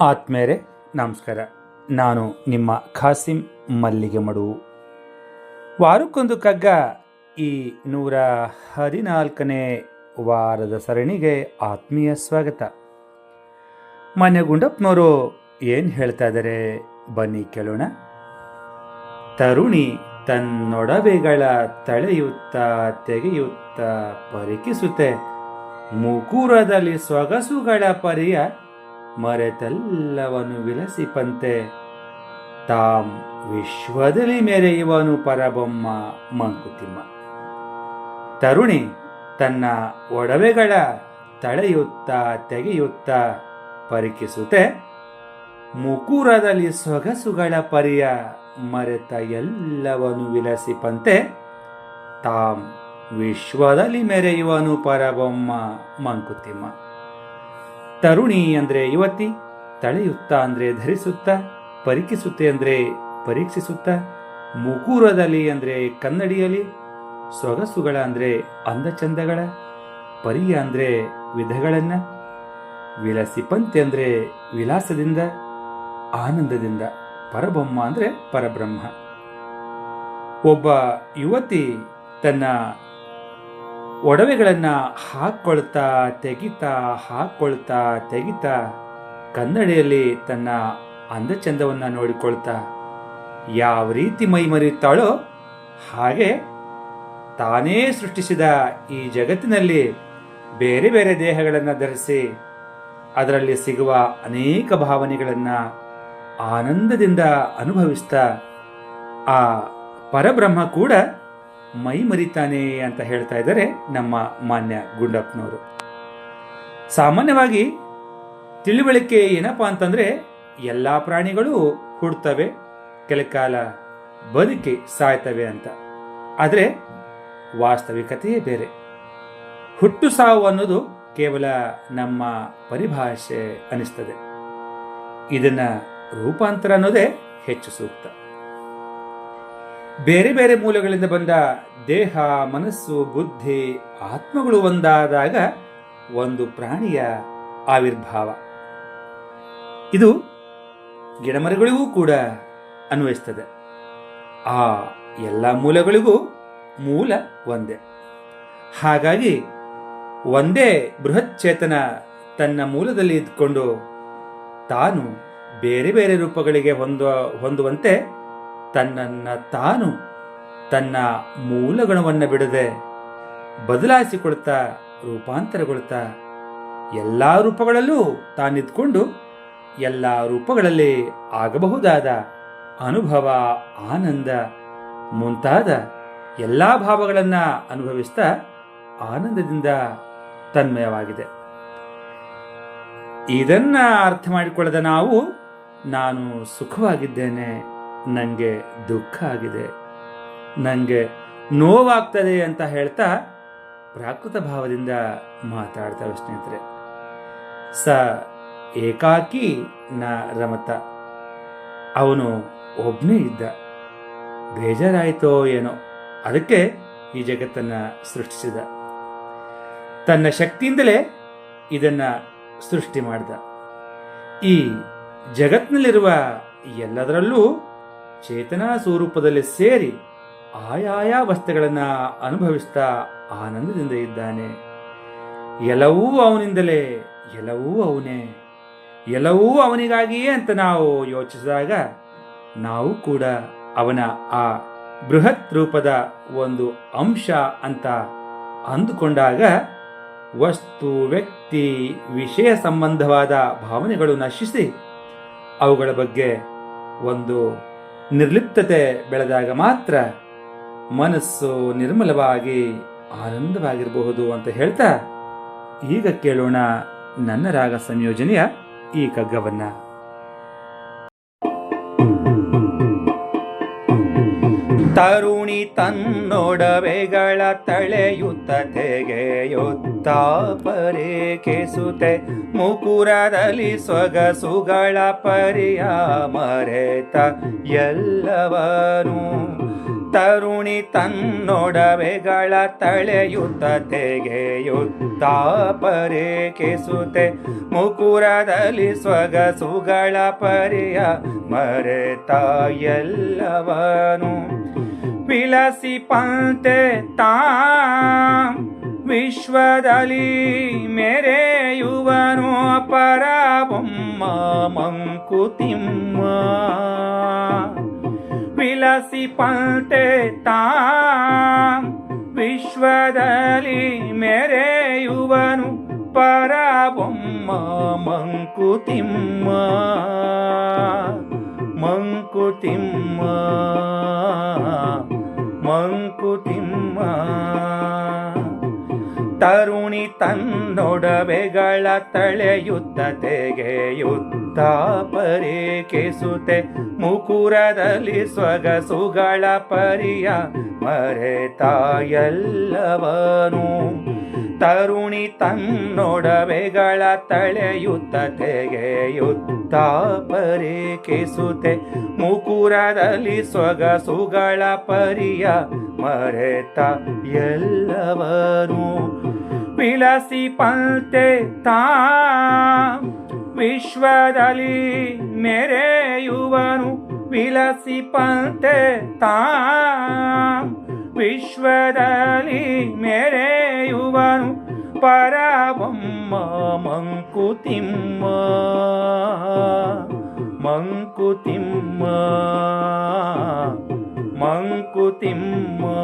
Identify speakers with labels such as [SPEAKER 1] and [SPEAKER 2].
[SPEAKER 1] ಆತ್ಮೇರೆ, ನಮಸ್ಕಾರ. ನಾನು ನಿಮ್ಮ ಖಾಸಿಂ ಮಲ್ಲಿಗೆ ಮಡು ವಾರಕ್ಕೊಂದು ಕಗ್ಗ ಈ ನೂರ ಹದಿನಾಲ್ಕನೇ ವಾರದ ಸರಣಿಗೆ ಆತ್ಮೀಯ ಸ್ವಾಗತ. ಮನೆ ಗುಂಡಪ್ಪನವರು ಏನು ಹೇಳ್ತಾ ಇದ್ದಾರೆ ಬನ್ನಿ ಕೇಳೋಣ. ತರುಣಿ ತನ್ನೊಡವೆಗಳ ತಳೆಯುತ್ತ ತೆಗೆಯುತ್ತ ಪರಿಕಿಸುತ್ತೆ ಮುಕುರದಲ್ಲಿ ಸೊಗಸುಗಳ ಪರಿಯ ಮರೆತೆಲ್ಲವನು ವಿಲಸಿಪಂತೆ. ತಾಮ್ ವಿಶ್ವದಲ್ಲಿ ಮೆರೆಯುವನು ಪರಬೊಮ್ಮ ಮಂಕುತಿಮ್ಮ. ತರುಣಿ, ತನ್ನ ಒಡವೆಗಳ ತಳೆಯುತ್ತ ತೆಗೆಯುತ್ತ ಪರಿಕಿಸುತ್ತೆ ಮುಕುರದಲ್ಲಿ ಸೊಗಸುಗಳ ಪರಿಯ ಮರೆತ ಎಲ್ಲವನು ವಿಲಸಿಪಂತೆ. ತಾಮ್ ವಿಶ್ವದಲ್ಲಿ ಮೆರೆಯುವನು ಪರಬೊಮ್ಮ ಮಂಕುತಿಮ್ಮ. ತರುಣಿ ಅಂದ್ರೆ ಯುವತಿ, ತಳೆಯುತ್ತ ಅಂದ್ರೆ ಧರಿಸುತ್ತ, ಪರಿಕಿಸುತ್ತೆ ಅಂದ್ರೆ ಪರೀಕ್ಷಿಸುತ್ತ, ಮುಕೂರದಲ್ಲಿ ಅಂದ್ರೆ ಕನ್ನಡಿಯಲ್ಲಿ ಸೊಗಸುಗಳ ಅಂದ್ರೆ ಅಂದಚಂದಗಳ, ಪರಿಯ ಅಂದ್ರೆ ವಿಧಗಳನ್ನ ವಿಲಸಿಪಂತೆ ಅಂದ್ರೆ ವಿಲಾಸದಿಂದ, ಆನಂದದಿಂದ, ಪರಬ್ರಹ್ಮ ಅಂದ್ರೆ ಪರಬ್ರಹ್ಮ. ಒಬ್ಬ ಯುವತಿ ತನ್ನ ಒಡವೆಗಳನ್ನ ಹಾಕ್ಕೊಳ್ತಾ ತೆಗಿತಾ ಹಾಕ್ಕೊಳ್ತಾ ತೆಗಿತಾ ಕನ್ನಡಿಯಲ್ಲಿ ತನ್ನ ಅಂದಚಂದವನ್ನು ನೋಡಿಕೊಳ್ತಾ ಯಾವ ರೀತಿ ಮೈ ಮರೆಯುತ್ತಾಳೋ ಹಾಗೆ ತಾನೇ ಸೃಷ್ಟಿಸಿದ ಈ ಜಗತ್ತಿನಲ್ಲಿ ಬೇರೆ ಬೇರೆ ದೇಹಗಳನ್ನು ಧರಿಸಿ ಅದರಲ್ಲಿ ಸಿಗುವ ಅನೇಕ ಭಾವನೆಗಳನ್ನು ಆನಂದದಿಂದ ಅನುಭವಿಸ್ತಾ ಆ ಪರಬ್ರಹ್ಮ ಕೂಡ ಮೈ ಮರಿತಾನೆ ಅಂತ ಹೇಳ್ತಾ ಇದ್ದಾರೆ ನಮ್ಮ ಮಾನ್ಯ ಗುಂಡಪ್ಪನವರು. ಸಾಮಾನ್ಯವಾಗಿ ತಿಳಿವಳಿಕೆ ಏನಪ್ಪಾ ಅಂತಂದ್ರೆ ಎಲ್ಲ ಪ್ರಾಣಿಗಳು ಹುಡ್ತವೆ ಕೆಲ ಕಾಲ ಬದುಕಿ ಸಾಯ್ತವೆ ಅಂತ. ಆದರೆ ವಾಸ್ತವಿಕತೆಯೇ ಬೇರೆ. ಹುಟ್ಟು ಸಾವು ಅನ್ನೋದು ಕೇವಲ ನಮ್ಮ ಪರಿಭಾಷೆ ಅನಿಸ್ತದೆ ಇದನ್ನ ರೂಪಾಂತರ ಅನ್ನೋದೇ ಹೆಚ್ಚು ಸೂಕ್ತ. ಬೇರೆ ಬೇರೆ ಮೂಲಗಳಿಂದ ಬಂದ ದೇಹ, ಮನಸ್ಸು, ಬುದ್ಧಿ, ಆತ್ಮಗಳು ಒಂದಾದಾಗ ಒಂದು ಪ್ರಾಣಿಯ ಆವಿರ್ಭಾವ. ಇದು ಗಿಡಮರಗಳಿಗೂ ಕೂಡ ಅನ್ವಯಿಸ್ತದೆ. ಆ ಎಲ್ಲ ಮೂಲಗಳಿಗೂ ಮೂಲ ಒಂದೇ. ಹಾಗಾಗಿ ಒಂದೇ ಬೃಹಚ್ಚೇತನ ತನ್ನ ಮೂಲದಲ್ಲಿ ಇದ್ಕೊಂಡು ತಾನು ಬೇರೆ ಬೇರೆ ರೂಪಗಳಿಗೆ ಹೊಂದುವ, ಹೊಂದುವಂತೆ ತನ್ನನ್ನ ತಾನು ತನ್ನ ಮೂಲ ಗುಣವನ್ನು ಬಿಡದೆ ಬದಲಾಯಿಸಿಕೊಳ್ತಾ, ರೂಪಾಂತರಗೊಳ್ತಾ ಎಲ್ಲ ರೂಪಗಳಲ್ಲೂ ತಾನಿದ್ಕೊಂಡು ಎಲ್ಲ ರೂಪಗಳಲ್ಲಿ ಆಗಬಹುದಾದ ಅನುಭವ, ಆನಂದ, ಮುಂತಾದ ಎಲ್ಲ ಭಾವಗಳನ್ನು ಅನುಭವಿಸ್ತಾ ಆನಂದದಿಂದ ತನ್ಮಯವಾಗಿದೆ. ಇದನ್ನು ಅರ್ಥ ಮಾಡಿಕೊಳ್ಳದ ನಾವು ನಾನು ಸುಖವಾಗಿದ್ದೇನೆ. ನನಗೆ ದುಃಖ ಆಗಿದೆ. ನನಗೆ ನೋವಾಗ್ತದೆ ಅಂತ ಹೇಳ್ತಾ ಪ್ರಾಕೃತ ಭಾವದಿಂದ ಮಾತಾಡ್ತಾರೆ ಸ್ನೇಹಿತರೆ. ಸ ಏಕಾಕಿ ನ ರಮತ. ಅವನು ಒಬ್ಬನೇ ಇದ್ದ. ಬೇಜಾರಾಯಿತೋ ಏನೋ. ಅದಕ್ಕೆ ಈ ಜಗತ್ತನ್ನು ಸೃಷ್ಟಿಸಿದ. ತನ್ನ ಶಕ್ತಿಯಿಂದಲೇ ಇದನ್ನ ಸೃಷ್ಟಿ ಮಾಡಿದ. ಈ ಜಗತ್ತಿನಲ್ಲಿರುವ ಎಲ್ಲದರಲ್ಲೂ ಚೇತನಾ ಸ್ವರೂಪದಲ್ಲಿ ಸೇರಿ ಆಯಾಯ ವಸ್ತುಗಳನ್ನು ಅನುಭವಿಸ್ತಾ ಆನಂದದಿಂದ ಇದ್ದಾನೆ. ಎಲ್ಲವೂ ಅವನಿಂದಲೇ, ಎಲ್ಲವೂ ಅವನೇ. ಎಲ್ಲವೂ ಅವನಿಗಾಗಿಯೇ ಅಂತ ನಾವು ಯೋಚಿಸಿದಾಗ ನಾವು ಕೂಡ ಅವನ ಆ ಬೃಹತ್ ರೂಪದ ಒಂದು ಅಂಶ ಅಂತ ಅಂದುಕೊಂಡಾಗ ವಸ್ತು, ವ್ಯಕ್ತಿ, ವಿಷಯ ಸಂಬಂಧವಾದ ಭಾವನೆಗಳು ನಶಿಸಿ ಅವುಗಳ ಬಗ್ಗೆ ಒಂದು ನಿರ್ಲಿಪ್ತತೆ ಬೆಳೆದಾಗ ಮಾತ್ರ ಮನಸ್ಸು ನಿರ್ಮಲವಾಗಿ ಆನಂದವಾಗಿರಬಹುದು ಅಂತ ಹೇಳ್ತಾ, ಈಗ ಕೇಳೋಣ ನನ್ನ ರಾಗ ಸಂಯೋಜನೆಯ ಈ ಕಗ್ಗವನ್ನ ತರುಣಿ ತನ್ನೊಡವೆಗಳ ತಳೆಯುತ್ತ ತೆಗೆಯುತ್ತ ಪರೇಕಿಸುತ್ತೆ ಮುಕುರದಲ್ಲಿ ಸೊಗಸುಗಳ ಪರಿಯ ಮರೆತ ಎಲ್ಲವನು ತರುಣಿ ತನ್ನೊಡವೆಗಳ ತಳೆಯುತ್ತ ತೆಗೆಯುತ್ತ ಪರೇಕಿಸುತ್ತೆ ಮುಕುರದಲ್ಲಿ ಸ್ವಗಸುಗಳ ಪರಿಯ ಮರೆತ ಎಲ್ಲವನು. ವಿಲಸಿ ಪಂತೆ ತಾ, ವಿಶ್ವದಲ್ಲಿ ಮೆರೆಯುವನು ಪರಬೊಮ್ಮ ಮಂಕುತಿಮ್ಮ. ವಿಲಸಿ ತಾ ವಿಶ್ವದಲ್ಲಿ ಮೆರೆಯುವನು ಪರಬೊಮ್ಮ ಮಂಕುತಿಮ್ಮ. ಮಂಕುತಿಮ್ಮ ತನ್ನೊಡವೆಗಳ ತಳೆಯುತ್ತ ತೆಗೆಯುತ್ತ ಪರೇಕಿಸುತ್ತೆ ಮುಕುರದಲ್ಲಿ ಸ್ವಗಸುಗಳ ಪರಿಯ ಮರೆತಾಯಲ್ಲವನು ತರುಣಿ ತನ್ನೊಡವೆಗಳ ತಳೆಯುತ್ತ ತೆಗೆಯುತ್ತ ಪರೇಕಿಸುತ್ತೆ ಮುಕುರದಲ್ಲಿ ಸ್ವಗಸುಗಳ ಪರಿಯ ಮರೆತ ಎಲ್ಲವರು ವಿಲಸಿ ಪಲ್ತೆ ತಾ. ವಿಶ್ವದಲ್ಲಿ ಮೆರೆಯುವನು ವಿಲಸಿ ಪಲ್ತೆ ತಾ. ವಿಶ್ವದಲ್ಲಿ ಮೆರೆಯುವನು ಪರಬೊಮ್ಮ ಮಂಕುತಿಮ್ಮ ಮಂಕುತಿಮ್ಮ ಮಂಕುತಿಮ್ಮ